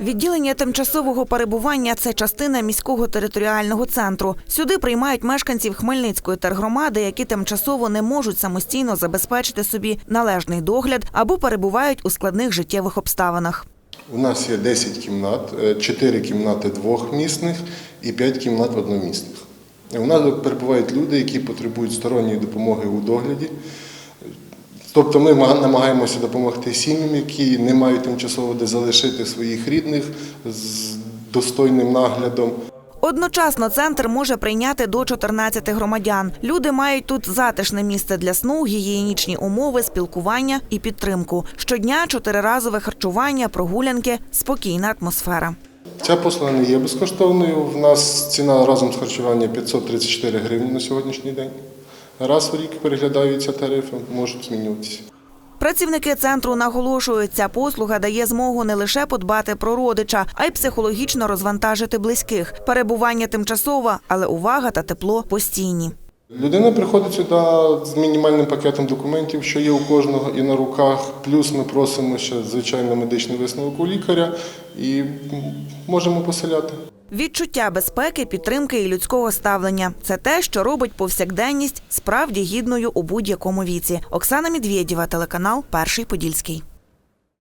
Відділення тимчасового перебування це частина міського територіального центру. Сюди приймають мешканців Хмельницької тергромади, які тимчасово не можуть самостійно забезпечити собі належний догляд або перебувають у складних життєвих обставинах. У нас є 10 кімнат, 4 кімнати двохмісних і 5 кімнат одномісних. У нас перебувають люди, які потребують сторонньої допомоги у догляді. Тобто ми намагаємося допомогти сім'ям, які не мають тимчасово де залишити своїх рідних з достойним наглядом. Одночасно центр може прийняти до 14 громадян. Люди мають тут затишне місце для сну, гігієнічні умови, спілкування і підтримку. Щодня чотириразове харчування, прогулянки, спокійна атмосфера. Ця послуга не є безкоштовною. В нас ціна разом з харчуванням 534 гривні на сьогоднішній день. Раз в рік переглядаються тарифи, можуть змінюватися. Працівники центру наголошують, ця послуга дає змогу не лише подбати про родича, а й психологічно розвантажити близьких. Перебування тимчасове, але увага та тепло постійні. Людина приходить сюди з мінімальним пакетом документів, що є у кожного і на руках. Плюс ми просимо ще звичайно медичний висновок у лікаря і можемо поселяти. Відчуття безпеки, підтримки і людського ставлення це те, що робить повсякденність справді гідною у будь-якому віці. Оксана Медведєва, телеканал Перший Подільський.